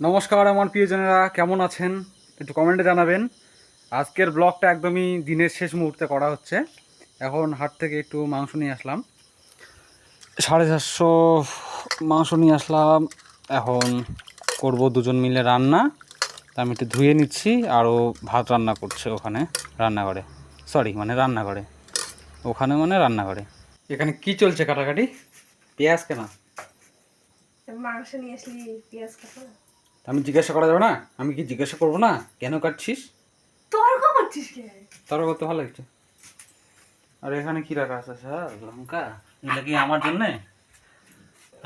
নমস্কার আমার প্রিয়জনেরা, কেমন আছেন? একটু কমেন্টে জানাবেন। আজকের ব্লগটা একদমই দিনের শেষ মুহূর্তে করা হচ্ছে। এখন হাট থেকে একটু মাংস নিয়ে আসলাম। সাড়ে চারশো মাংস নিয়ে আসলাম। এখন করব দুজন মিলে রান্না। আমি একটু ধুয়ে নিচ্ছি। আরও ভাত রান্না করছে ওখানে, রান্নাঘরে। সরি মানে রান্নাঘরে। ওখানে মানে রান্নাঘরে। এখানে কি চলছে কাটাকাটি? পেঁয়াজ কেনা? মাংস নিয়ে আসলি, পেঁয়াজ আমি জিজ্ঞাসা করা যাবে না? আমি কি জিজ্ঞাসা করব না? কেন কাটছিস? তর্ক করছিস কে? তার করতে ভালো লাগছে। আর এখানে কি রাখা আছে স্যার? লঙ্কা? এটা কি আমার জন্যে?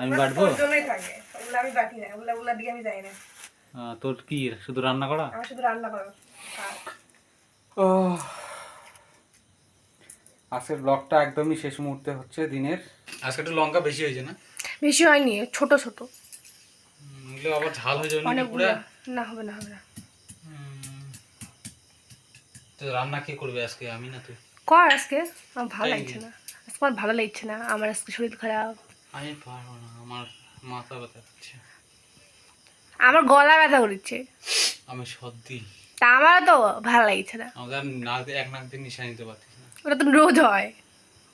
আমি বাটবো? তোর ওগুলো আমি বাটি না। ওগুলো ওগুলোর দিকে আমি যাই না। তোর কি? শুধু রান্না করা? আমার শুধু রান্না করো। ও আজকের ব্লগটা একদমই শেষ মুহূর্তে হচ্ছে দিনের। আজকে একটু লঙ্কা বেশি হয়েছে না? বেশি হয়নি ছোট ছোট। এগুলো আবার ঝাল হয়ে যাবে নাকি অনেকগুলো। না হবে না হবে না। তো রান্না কে করবে আজকে? আমি না তুই? কর আজকে। আমার ভালো লাগছে না। আজকে আমার ভালো লাগছে না। আমার আজকে শরীর খারাপ। আমি পারব না। আমার মাথা ব্যথা করছে। আমার গলা ব্যথা করছে। আমি সর্দি। তা আমারও তো ভালো লাগছে না। আমাদের নাক এক নাক দিয়ে নিশা নিতে পারছিস না। ওটা তো রোজ হয়।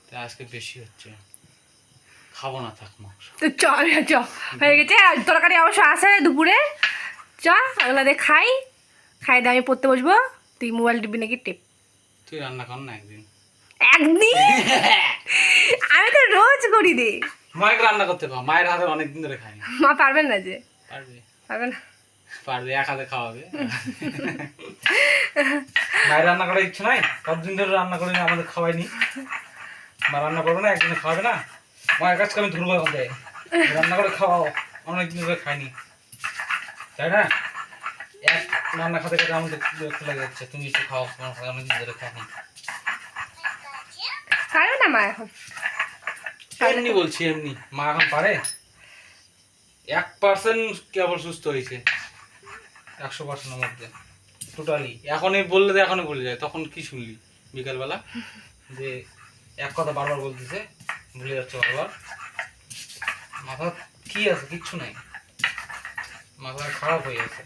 তাই আজকে বেশি হচ্ছে। খাব না থাক মাংস। তো চল চ। হয়ে গেছে। তরকারি অবশ্য আছে দুপুরে। চ দিয়ে খাই। খাই দিয়ে আমি পড়তে বসবো। তুই মোবাইল টিপবি নাকি? টেপ। তুই রান্না কর না একদিন। একদিন? আমি তো রোজ করি দে মায়ের রান্না করতে পার মায়ের হাতে অনেক দিন ধরে খাই। না মা পারবেন না যে। পারবে। পারবে না। পারবে এক হাতে খাওয়াবে। মায়ের রান্না করার ইচ্ছে নাই? কতদিন ধরে রান্না করে আমাদের খাওয়াইনি মা রান্না করবে না একদিনে খাওয়াবে না? মায়ের কাছে আমি ধরবো এখন। রান্না করে খাওয়াও অনেক দিন ধরে খাইনি। তাই না? এক রান্না খাতে খাতে আমাদের বিরক্ত লেগে যাচ্ছে। তুমি একটু খাও তোমার হাতে অনেক দিন ধরে খাইনি। না মা এখন। এমনি বলছি এমনি। মা এখন পারে? এক পার্সেন্ট কেবল সুস্থ হয়েছে? একশো পার্সেন্টের মধ্যে। টোটালি এখনই বললে তো এখনই বলে যায়। তখন কি শুনলি বিকালবেলা? যে এক কথা বারবার বলতেছে ভুলে যাচ্ছে বারবার। মাথা কি আছে? কিচ্ছু নাই। মাথা খারাপ হয়ে গেছে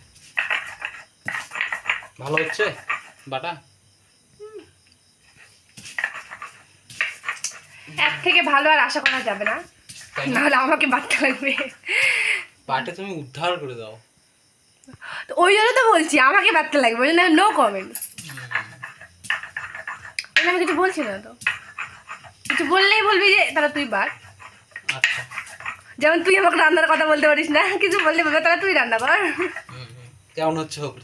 ভালো হচ্ছে? বাটা? এক থেকে ভালো আর আশা করা যাবে না। নাহলে আমাকে বাচ্চা লাগবে। বাটে তুমি উদ্ধার করে দাও। তো ওই জন্য তো বলছি আমাকে বাচ্চা লাগবে। ওই জন্য নো কমেন্ট আমি কিছু বলছি না তো। কিছু বললেই বলবি যে তাহলে তুই আচ্ছা যেমন তুই আমাকে রান্নার কথা বলতে পারিস না কিছু বললে বলবে তাহলে তুই রান্না কর। কেমন হচ্ছে হোক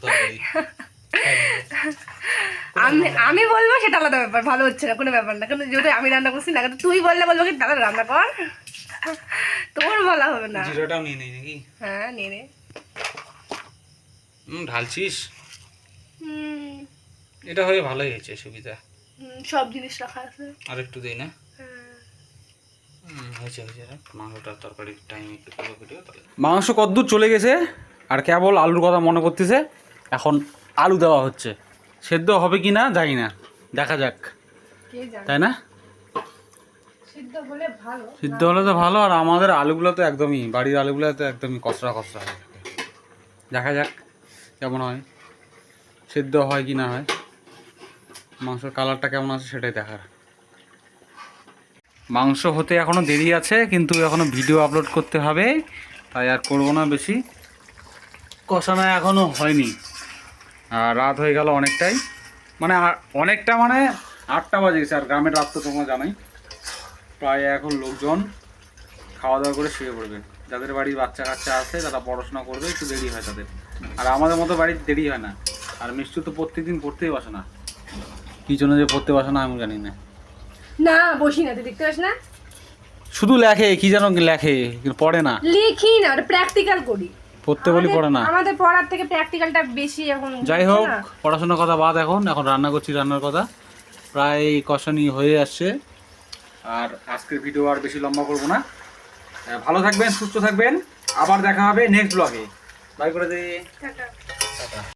আমি আমি বলব সেটা আলাদা ব্যাপার ভালো হচ্ছে না কোনো ব্যাপার না। কিন্তু যেহেতু আমি রান্না করছি না কিন্তু তুই বললে বলব কি তাহলে রান্না কর। তোর বলা হবে না। জিরাটাও নিয়ে নেই নাকি? হ্যাঁ নিয়ে নে। হুম ঢালছিস? এটা হয়ে ভালোই হয়েছে সুবিধা। সব জিনিস রাখা আছে। আর একটু দেই না হ্যাঁ। হুম, হয়েছে হয়েছে রাখ। মাংসটা তরকারি টাইমে একটু করব ভিডিও মাংস কদ্দূর চলে গেছে আর কেবল আলুর কথা মনে করতেছে। এখন আলু দেওয়া হচ্ছে। সেদ্ধ হবে কি না জানি না। দেখা যাক। তাই না? সিদ্ধ হলে তো ভালো আর আমাদের আলুগুলো তো একদমই বাড়ির আলুগুলো তো একদমই কষরা কষরা হয়ে। দেখা যাক কেমন হয়। সেদ্ধ হয় কি না হয়। মাংসের কালারটা কেমন আছে সেটাই দেখার। মাংস হতে এখনও দেরি আছে, কিন্তু এখনও ভিডিও আপলোড করতে হবে, তাই আর করব না বেশি। কষানো এখনও হয়নি। আর রাত হয়ে গেল অনেকটাই। মানে অনেকটা মানে আটটা বাজে গেছে, আর গ্রামের রাত তো তোমরা জানাই। প্রায় এখন লোকজন খাওয়া দাওয়া করে শুয়ে পড়বে। যাদের বাড়ির বাচ্চা কাচ্চা আছে, তারা পড়াশোনা করবে, একটু দেরি হয় তাদের। আর আমাদের মতো বাড়ির দেরি হয় না। আর মিষ্টি তো প্রত্যেকদিন পড়তেই বসে না। কী জন্য যে পড়তে বসে না, আমি জানি না। না বসি না তুই দেখতে পাস না? শুধু লেখে কি যেন লেখে পড়ে না। লিখি না ওটা প্র্যাকটিক্যাল করি। পড়তে বলি পড়ে না। আমাদের পড়ার থেকে প্র্যাকটিক্যালটা বেশি এখন যাই হোক পড়াশোনার কথা বাদ এখন এখন রান্না করছি রান্নার কথা। প্রায় কষানি হয়ে আসছে। আর আজকের ভিডিও আর বেশি লম্বা করব না। ভালো থাকবেন সুস্থ থাকবেন। আবার দেখা হবে নেক্সট ব্লগে বাই করে টাটা।